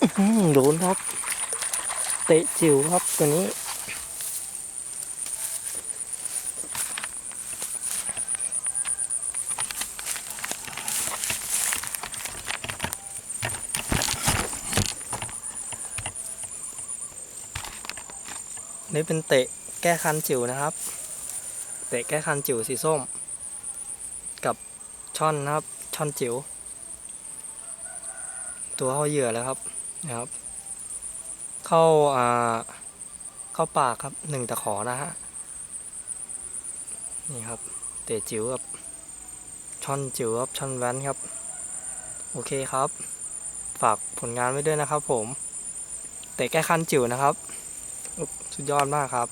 โดนครับ เตะจิ๋วครับตัวนี้ นี่เป็นเตะแก้คันจิ๋วนะครับ เตะแก้คันจิ๋วสีส้ม กับช่อนนะครับ ช่อนจิ๋ว ตัวเข้าเหยื่อแล้วครับ นะครับ เข้าอ่าเข้าปากครับหนึ่งตะขอนะฮะนี่ครับเตะจิ๋วครับช่อนจิ๋วครับช่อนแว้นครับ โอเคครับ ฝากผลงานไว้ด้วยนะครับผม เตะแก้คันจิ๋วนะครับ สุดยอดมากครับ